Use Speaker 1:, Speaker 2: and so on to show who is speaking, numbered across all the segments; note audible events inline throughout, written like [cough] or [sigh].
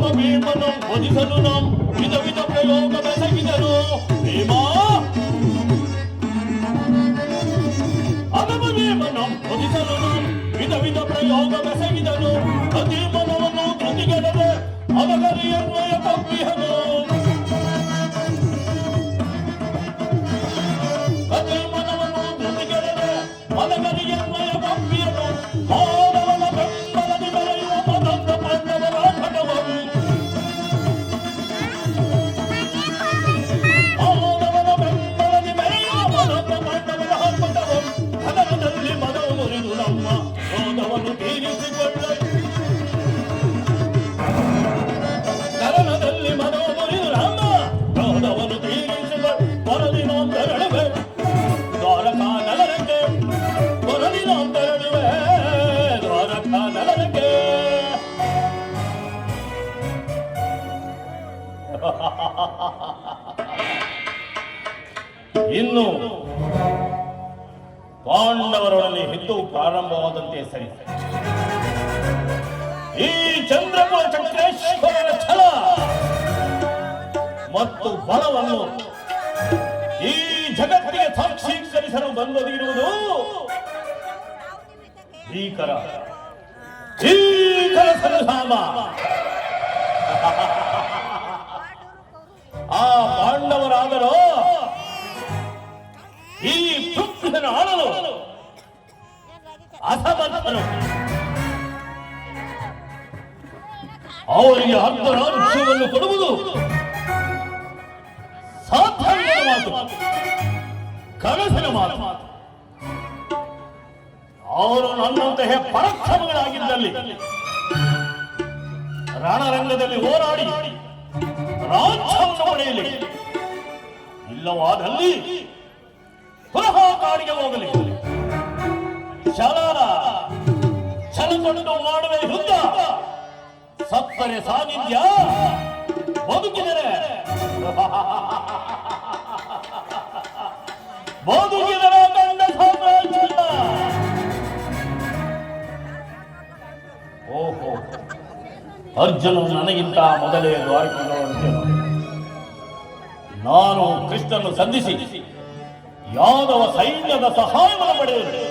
Speaker 1: ಅದಮ ಭೀಮನು ಒದಿಸಲು ನಂ ವಿಧ ವಿಧ ಪ್ರಯೋಗ ಬೆಸಗಿದನು. ಭೀಮನು ಅಗಮದೇವನು ಹೊದಿಸಲು ವಿಧ ವಿಧ ಪ್ರಯೋಗ ಬೆಸಗಿದನು. ಅಧೀಮನವನ್ನು ಧೃತಿಗೆಡದೆ ಅವಗರಿಯನ್ವಯ ತಪ್ಪಿಹನು ಇನ್ನು ಪಾಂಡವರೊಡನೆ ಯುದ್ಧವು ಪ್ರಾರಂಭವಾದಂತೆ ಸರಿ. ಈ ಚಂದ್ರಮ ಚಕ್ರೇಶ್ವರರ ಛಲ ಮತ್ತು ಬಲವನ್ನು ಈ ಜಗತ್ತಿಗೆ ಸಾಕ್ಷೀಕರಿಸಲು ಬಂದದಿರುವುದು ಭೀಕರ ಭೀಕರ ಸಂಧಾಮ ಆ ಪಾಂಡವರಾದರೂ ಈ ಪೃಥ್ವಿಯನ್ನು ಆಳಲು ಅಸಮರ್ಥರು ಅವರಿಗೆ ಹತ್ತು ರಾಜ್ಯವನ್ನು ಕೊಡುವುದು ಸಾಧಾರಣದ ಮಾತು ಕನಸಿನ ಮಾತು ಅವರು ನನ್ನಂತಹ ಪರಾಕ್ರಮಗಳಾಗಿದ್ದಲ್ಲಿ ರಣರಂಗದಲ್ಲಿ ಹೋರಾಡಿ ರಾಜ್ಯವನ್ನು ಇಲ್ಲವಾದಲ್ಲಿ ಪುನಃ ಕಾಡಿಗೆ ಹೋಗಲಿ. ಶಲಾರ ಛಲಕೊಂಡು ಮಾಡುವ ಯುದ್ಧ ಸತ್ತರೆ ಸಾನ್ನಿಧ್ಯ ಬದುಕಿದರೆ. [laughs] ಬದುಕಿದರೆ. ಅರ್ಜುನ ನನಗಿಂತ ಮೊದಲೇ ದ್ವಾರಕೆಗಳನ್ನು ನಾನು ಕೃಷ್ಣನು ಸಂಧಿಸಿ ಯಾದವ ಸೈನ್ಯದ ಸಹಾಯವನ್ನು ಪಡೆಯಲು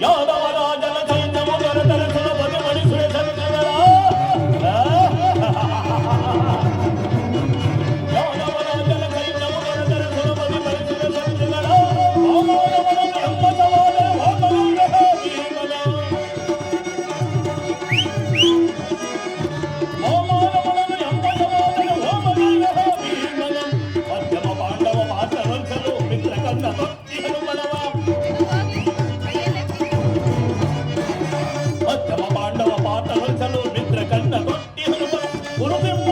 Speaker 1: ಯಾದವ ರಾಜನ ಸೈನ್ಯ ಪಾಂಡವ ಪಾಠ ಹರಿಸಲು ಮಿತ್ರ ಕಣ್ಣ ತೊಟ್ಟಿ ಹನುಮ ಗುರುಬಿಂಬ.